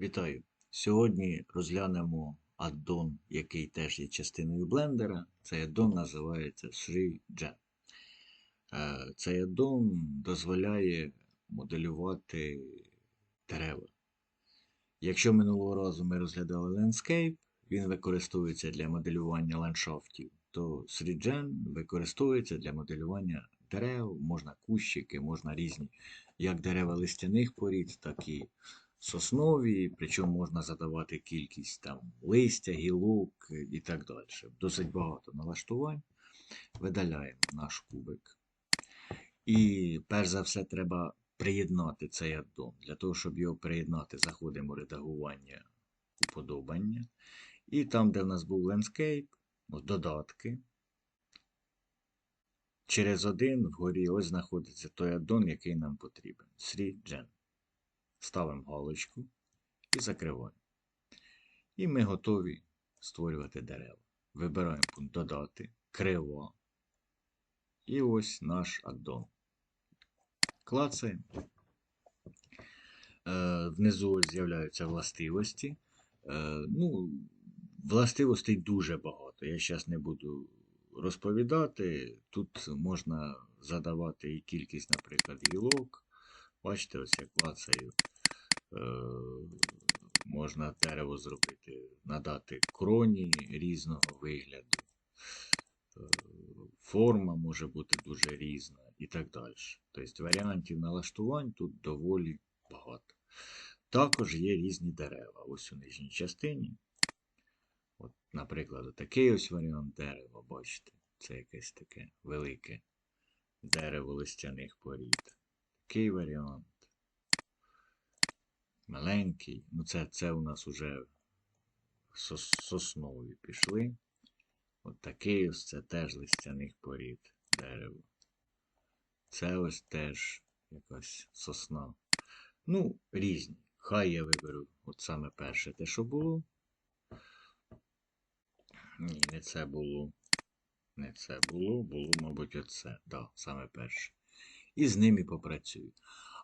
Вітаю! Сьогодні розглянемо аддон, який теж є частиною блендера. Цей аддон називається 3Gen. Е, Цей аддон дозволяє моделювати дерева. Якщо минулого разу ми розглядали Landscape, він використовується для моделювання ландшафтів, то 3Gen використовується для моделювання дерев, можна кущики, можна різні, як дерева листяних порід, так і соснові, причому можна задавати кількість там листя, гілок і так далі. Досить багато налаштувань. Видаляємо наш кубик. І перш за все треба приєднати цей аддон. Для того, щоб його приєднати, заходимо в редагування уподобання. І там, де в нас був landscape, додатки. Через один вгорі ось знаходиться той аддон, який нам потрібен. 3Gen. Ставимо галочку і закриваємо. І ми готові створювати дерева. Вибираємо пункт Додати, крива. І ось наш аддон. Клацаємо. Е, внизу з'являються властивості. Е, ну, властивостей дуже багато. Я зараз не буду розповідати. Тут можна задавати і кількість, наприклад, гілок. Бачите, ось я клацаю. Е, можна дерево зробити, надати кроні різного вигляду. Е, форма може бути дуже різна і так далі. Тобто варіантів налаштувань тут доволі багато. Також є різні дерева. Ось у нижній частині. От, Наприклад, такий ось варіант дерева, бачите, це якесь таке велике дерево листяних порід. Такий варіант. Маленький. Ну, це це у нас вже сос, соснові пішли. От такий ось це теж листяних порід дерево. Це ось теж якась сосна. Ну, різні. Хай я виберу от саме перше те, що було. Ні, не це було. Не це було, було, мабуть, оце. Так, да, саме перше. І з ними попрацюю.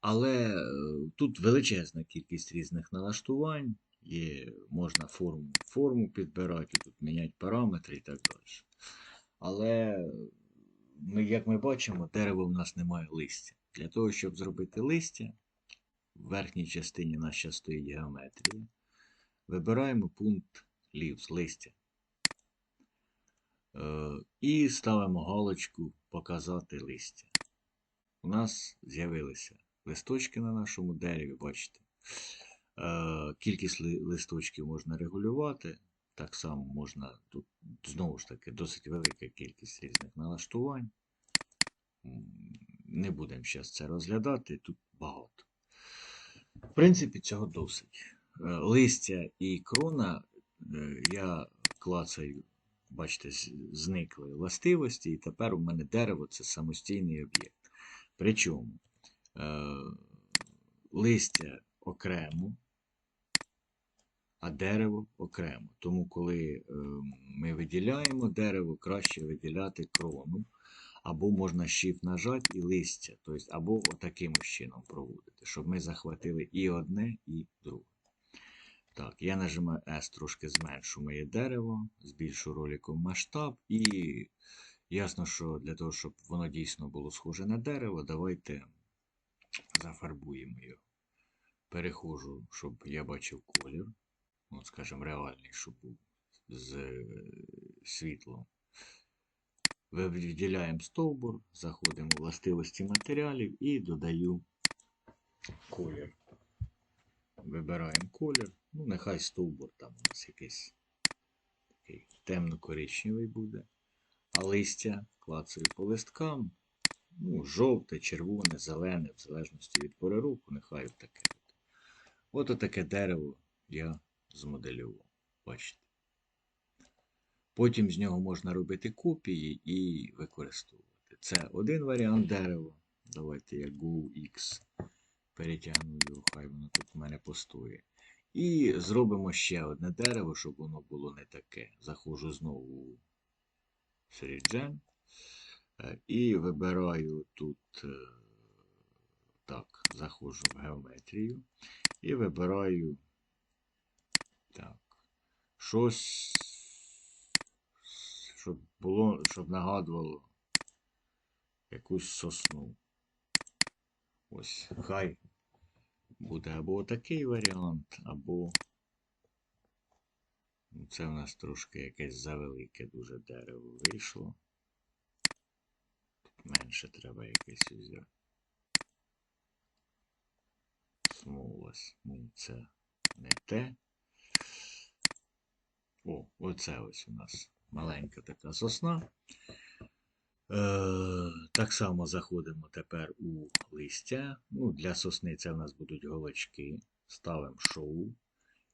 Але е, тут величезна кількість різних налаштувань. Є, можна форму форму підбирати, тут міняти параметри і так далі. Але, ми, як ми бачимо, дерево в нас немає листя. Для того, щоб зробити листя, в верхній частині нас стоїть геометрія. Вибираємо пункт Leaves, листя. Е, і ставимо галочку Показати листя. У нас з'явилися листочки на нашому дереві, бачите. Е, кількість листочків можна регулювати. Так само можна, тут, знову ж таки, досить велика кількість різних налаштувань. Не будемо зараз це розглядати, тут багато. В принципі, цього досить. Е, листя і крона е, я клацаю, бачите, зникли властивості, і тепер у мене дерево це самостійний об'єкт. Причому листя окремо, а дерево окремо. Тому, коли ми виділяємо дерево, краще виділяти крону. Або можна Shift нажати і листя, тобто, або отаким чином проводити, щоб ми захватили і одне, і друге. Так, я нажимаю S, трошки зменшу моє дерево, збільшу роликом масштаб, і ясно, що для того, щоб воно дійсно було схоже на дерево, давайте зафарбуємо його. Перехожу, щоб я бачив колір. От, скажімо, реальний, щоб був з е, світлом. Виділяємо стовбур, заходимо в властивості матеріалів і додаю колір. Вибираємо колір. Ну, нехай стовбур там у нас якийсь темно-коричневий буде. А листя клацаю по листкам. Ну, жовте, червоне, зелене, в залежності від пори року, нехай таке. От таке дерево я змоделював. Бачите. Потім з нього можна робити копії і використовувати. Це один варіант дерева. Давайте я GoX перетягну його, хай воно тут в мене постоє. І зробимо ще одне дерево, щоб воно було не таке. Заходжу знову у 3Gen. Е, і вибираю тут, е, так, заходжу в геометрію і вибираю так, щось, щоб було, щоб нагадувало якусь сосну. Ось, хай буде або такий варіант, або ну, це в нас трошки якесь завелике дуже дерево вийшло. Менше треба якесь взяти. Смолось. Ну, це не те. О, оце ось у нас маленька така сосна. Е, так само заходимо тепер у листя. Ну, для сосни це в нас будуть голочки. Ставимо шоу.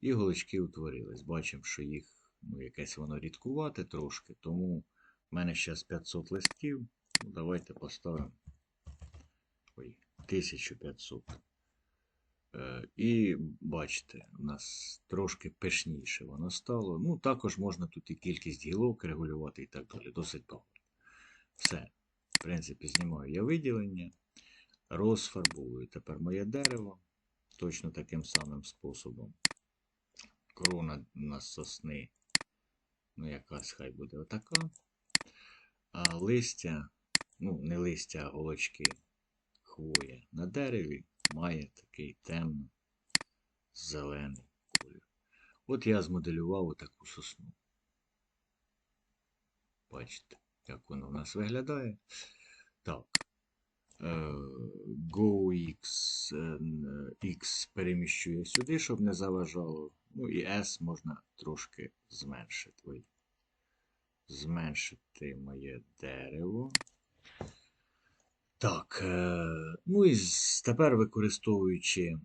І голочки утворились. Бачимо, що їх ну, якесь воно рідкувате трошки, тому в мене зараз 500 листків. Ну, давайте поставимо ой, 1500. Е, І бачите, у нас трошки пишніше воно стало. Ну, також можна тут і кількість гілок регулювати і так далі. Досить багато. Все. В принципі, знімаю я виділення, розфарбовую тепер моє дерево точно таким самим способом. Корона у нас сосни, ну, якась хай буде отака. А листя, ну, не листя, а голочки хвоя на дереві має такий темно-зелений колір. От я змоделював отаку сосну. Бачите, як воно в нас виглядає. Так. Е, GoX е, X переміщує сюди, щоб не заважало. Ну і S можна трошки зменшити. Ой. Зменшити моє дерево. Так, е, ну і тепер використовуючи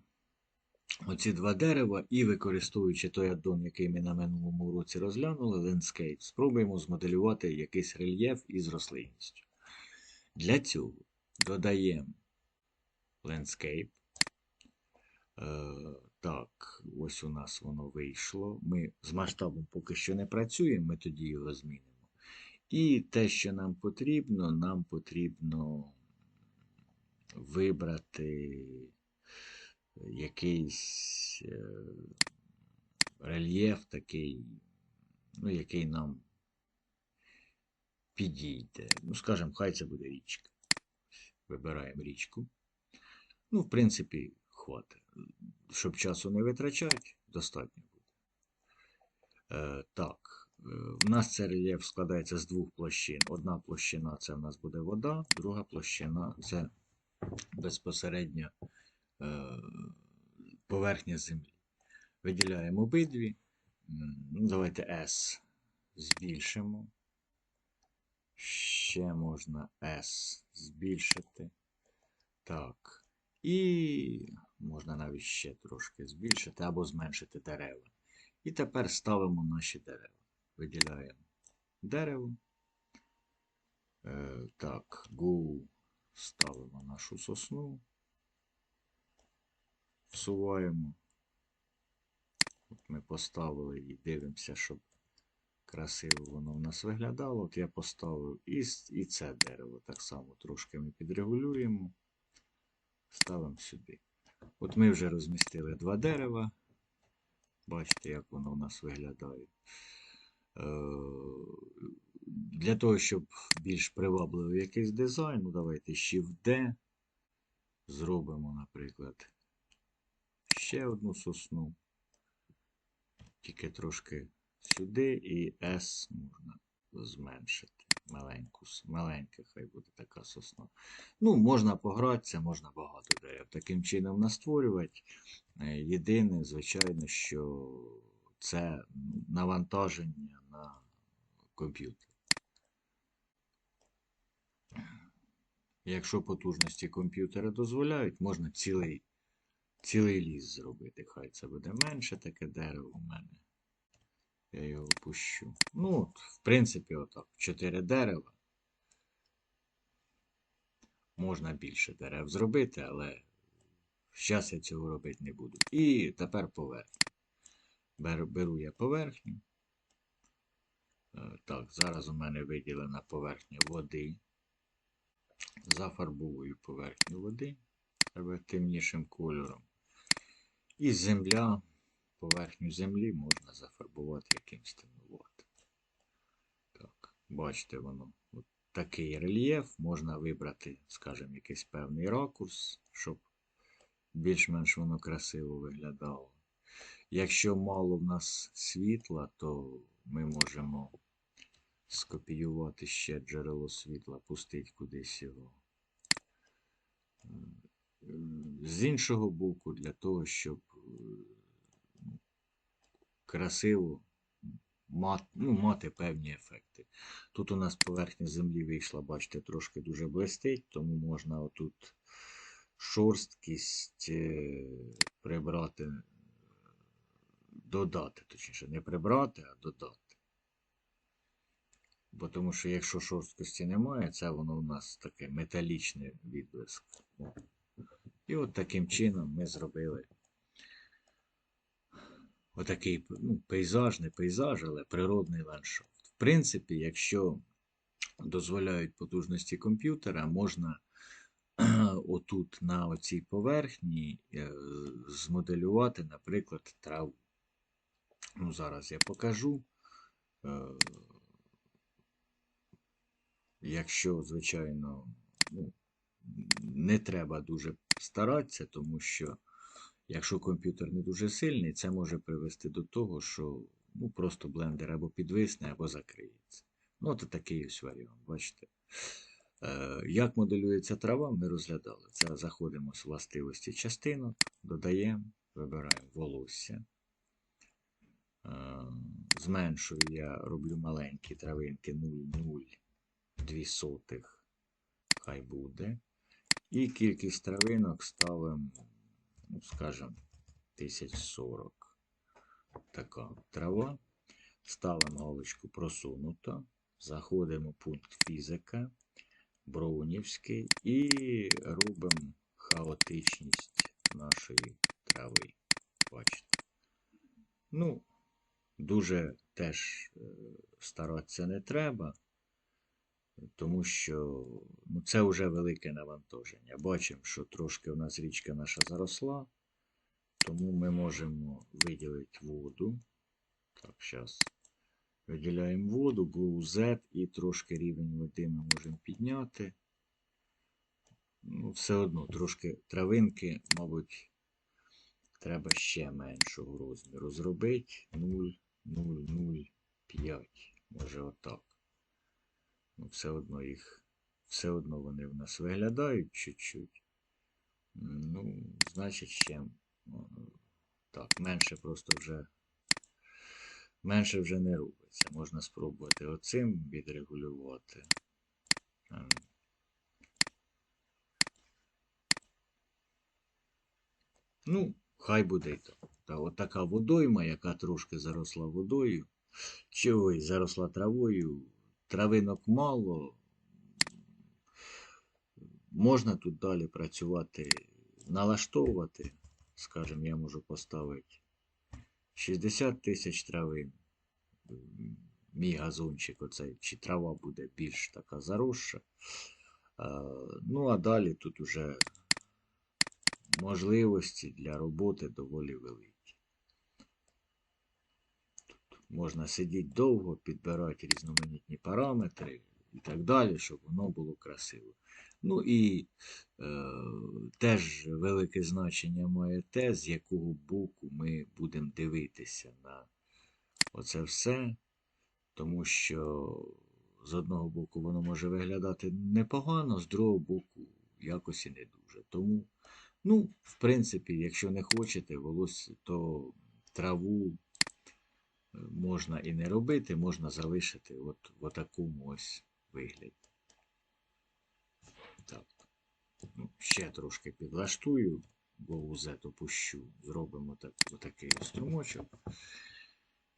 оці два дерева і використовуючи той аддон, який ми на минулому році розглянули, Landscape, спробуємо змоделювати якийсь рельєф із рослинністю. Для цього додаємо Landscape. Е, так, ось у нас воно вийшло. Ми з масштабом поки що не працюємо, ми тоді його змінимо. І те, що нам потрібно, нам потрібно вибрати якийсь е, рельєф такий, ну, який нам підійде. Ну, скажімо, хай це буде річка. Вибираємо річку. Ну, в принципі, хватить. Щоб часу не витрачати, достатньо буде. Е, так, е, в нас цей рельєф складається з двох площин. Одна площина це в нас буде вода, друга площина це безпосередньо е, поверхня землі. Виділяємо обидві. Ну, давайте S збільшимо. Ще можна S збільшити. Так. І можна навіть ще трошки збільшити або зменшити дерева. І тепер ставимо наші дерева. Виділяємо дерево. Е, так, Go ставимо нашу сосну. Всуваємо. От ми поставили і дивимося, щоб красиво воно в нас виглядало. От я поставив і, і це дерево так само трошки ми підрегулюємо. Ставимо сюди. От ми вже розмістили два дерева. Бачите, як воно у нас виглядає. Для того, щоб більш привабливий якийсь дизайн, ну давайте Shift D. Зробимо, наприклад, ще одну сосну. Тільки трошки сюди і S можна зменшити. Маленьку, маленька хай буде така сосна. Ну, можна погратися, можна багато дерев. Таким чином настворювати. Е, Єдине, звичайно, що це навантаження на комп'ютер. Якщо потужності комп'ютера дозволяють, можна цілий, цілий ліс зробити. Хай це буде менше таке дерево у мене. Я його пущу. Ну, от, в принципі, отак. Чотири дерева. Можна більше дерев зробити, але зараз я цього робити не буду. І тепер поверхня. Беру, беру я поверхню. Е, Так, зараз у мене виділена поверхня води. Зафарбовую поверхню води темнішим кольором. І земля поверхню землі можна зафарбувати якимсь темнуватим. Так, бачите, воно от такий рельєф. Можна вибрати, скажімо, якийсь певний ракурс, щоб більш-менш воно красиво виглядало. Якщо мало в нас світла, то ми можемо скопіювати ще джерело світла, пустити кудись його. З іншого боку, для того, щоб е, красиво мати, ну, мати певні ефекти. Тут у нас поверхня землі вийшла, бачите, трошки дуже блистить, тому можна отут шорсткість е, прибрати, е, додати, точніше, не прибрати, а додати. Бо тому що якщо шорсткості немає, це воно у нас таке металічний відблиск. І от таким чином ми зробили отакий ну, пейзаж, не пейзаж, але природний ландшафт. В принципі, якщо дозволяють потужності комп'ютера, можна отут на оцій поверхні е, змоделювати, наприклад, траву. Ну, зараз я покажу. Якщо, звичайно, ну, не треба дуже старатися, тому що якщо комп'ютер не дуже сильний, це може привести до того, що ну, просто блендер або підвисне, або закриється. Ну, от такий ось варіант, бачите. Е, Як моделюється трава, ми розглядали. Це заходимо з властивості частинок, додаємо, вибираємо волосся. Е, Зменшую я роблю маленькі травинки 0,02 сотих. Хай буде. І кількість травинок ставимо, ну, скажімо, 1040. Така трава. Ставимо галочку просунуто. Заходимо в пункт фізика, Броунівський і робимо хаотичність нашої трави. Бачите. Ну, дуже теж е, старатися не треба тому що ну, це вже велике навантаження. Бачимо, що трошки у нас річка наша заросла, тому ми можемо виділити воду. Так, зараз виділяємо воду, Blue Z і трошки рівень води ми можемо підняти. Ну, Все одно трошки травинки, мабуть, треба ще меншого розміру зробити. 0,005. Може отак. Ну, все одно їх, все одно вони в нас виглядають чуть-чуть. Ну, значить, ще так, менше просто вже менше вже не робиться. Можна спробувати оцим відрегулювати. Ем. Ну, хай буде і так. Та, от така водойма, яка трошки заросла водою, чи ой, заросла травою травинок мало. Можна тут далі працювати, налаштовувати. Скажімо, я можу поставити 60 тисяч травин. Мій газончик, оцей, чи трава буде більш така заросша. Ну, а далі тут уже можливості для роботи доволі великі. Можна сидіти довго, підбирати різноманітні параметри і так далі, щоб воно було красиво. Ну і е, теж велике значення має те, з якого боку ми будемо дивитися на оце все. Тому що з одного боку воно може виглядати непогано, з другого боку якось і не дуже. Тому, ну, в принципі, якщо не хочете волосся, то траву можна і не робити, можна залишити от в такому ось вигляді. Так. Ну, Ще трошки підлаштую, бо узет опущу, зробимо так, отакий струмочок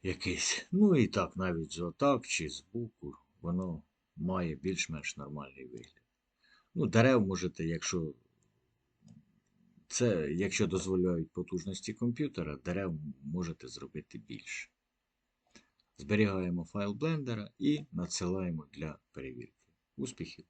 якийсь. Ну і так, навіть з отак чи з боку, воно має більш-менш нормальний вигляд. Ну, дерев можете, якщо це, якщо дозволяють потужності комп'ютера, дерев можете зробити більше. Зберігаємо файл блендера і надсилаємо для перевірки. Успіхів!